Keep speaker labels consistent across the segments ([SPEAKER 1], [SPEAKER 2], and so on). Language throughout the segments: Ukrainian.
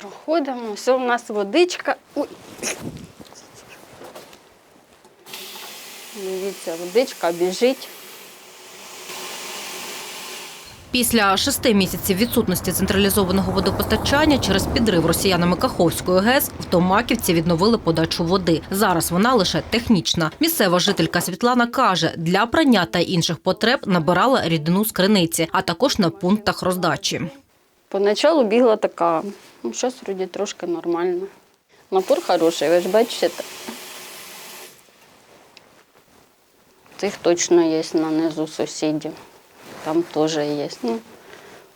[SPEAKER 1] Проходимо, все, у нас водичка. Ой. Дивіться, водичка біжить.
[SPEAKER 2] Після шести місяців відсутності централізованого водопостачання через підрив росіянами Каховської ГЕС в Томаківці відновили подачу води. Зараз вона лише технічна. Місцева жителька Світлана каже, для прання та інших потреб набирала рідину з криниці, а також на пунктах роздачі.
[SPEAKER 1] Поначалу бігла така, ну, зараз вроді трошки нормально. Напор хороший, ви ж бачите. Тих точно є на низу сусідів. Там теж є. Ну,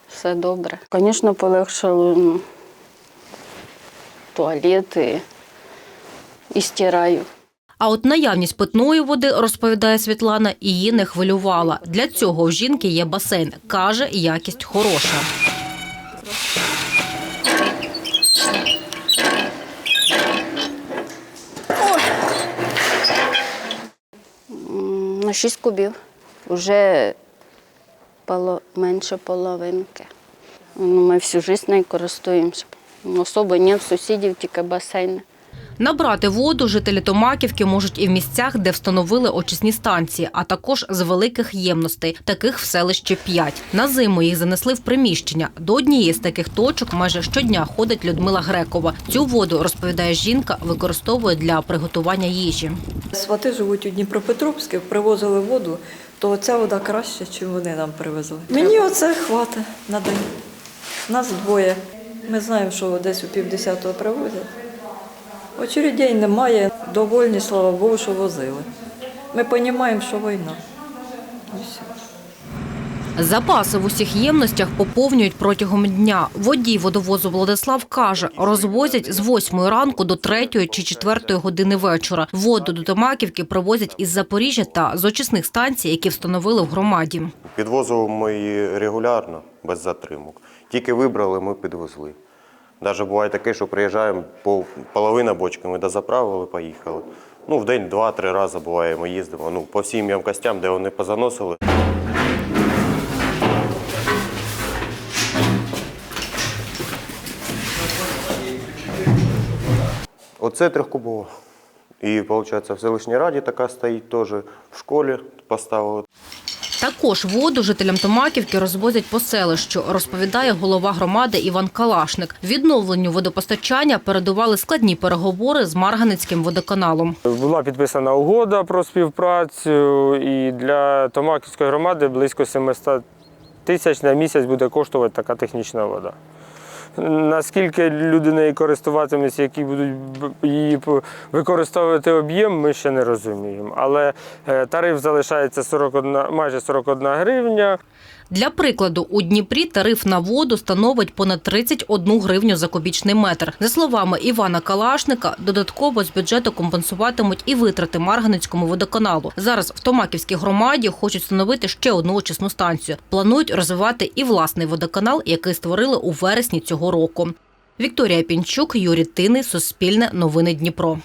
[SPEAKER 1] все добре. Звісно, полегшало ну, туалет і, і стираю.
[SPEAKER 2] А от наявність питної води, розповідає Світлана, її не хвилювала. Для цього в жінки є басейн. Каже, якість хороша.
[SPEAKER 1] М, На 6 кубів. Вже поло, менше половинки. Ну, ми всю життя нею користуємося. Особи ні в сусідів, тільки басейни.
[SPEAKER 2] Набрати воду жителі Томаківки можуть і в місцях, де встановили очисні станції, а також з великих ємностей. Таких в селищі п'ять. На зиму їх занесли в приміщення. До однієї з таких точок майже щодня ходить Людмила Грекова. Цю воду, розповідає жінка, використовує для приготування їжі.
[SPEAKER 3] Свати живуть у Дніпропетровську, привозили воду, то ця вода краще, ніж вони нам привезли. Мені оце хватить на день. Нас двоє. Ми знаємо, що десь у півдесятого привозять. Очередей немає, довольні, слава Богу, що возили. Ми розуміємо, що війна.
[SPEAKER 2] Запаси в усіх ємностях поповнюють протягом дня. Водій водовозу Владислав каже, розвозять з 8 ранку до 3 чи 4 години вечора. Воду до Томаківки привозять із Запоріжжя та з очисних станцій, які встановили в громаді.
[SPEAKER 4] Підвозимо ми її регулярно, без затримок. Тільки вибрали, ми підвезли. Навіть буває таке, що приїжджаємо пол, половина бочки, ми дозаправили, поїхали. Ну, в день два-три рази буває, ми їздимо. Ну, по всім ємкостям, де вони позаносили. Оце трьохкубова. І, виходить, в селищній раді така стоїть теж, в школі поставили.
[SPEAKER 2] Також воду жителям Томаківки розвозять по селищу, розповідає голова громади Іван Калашник. Відновленню водопостачання передували складні переговори з Марганецьким водоканалом.
[SPEAKER 5] Була підписана угода про співпрацю, і для Томаківської громади близько 700 тисяч на місяць буде коштувати така технічна вода. Наскільки люди нею користуватимуться, які будуть її використовувати об'єм, ми ще не розуміємо. Але е, тариф залишається 41, майже 41 гривня.
[SPEAKER 2] Для прикладу, у Дніпрі тариф на воду становить понад 31 гривню за кубічний метр. За словами Івана Калашника, додатково з бюджету компенсуватимуть і витрати Марганецькому водоканалу. Зараз в Томаківській громаді хочуть встановити ще одну очисну станцію. Планують розвивати і власний водоканал, який створили у вересні цього року. Вікторія Пінчук, Юрій Тини, Суспільне, Новини Дніпро.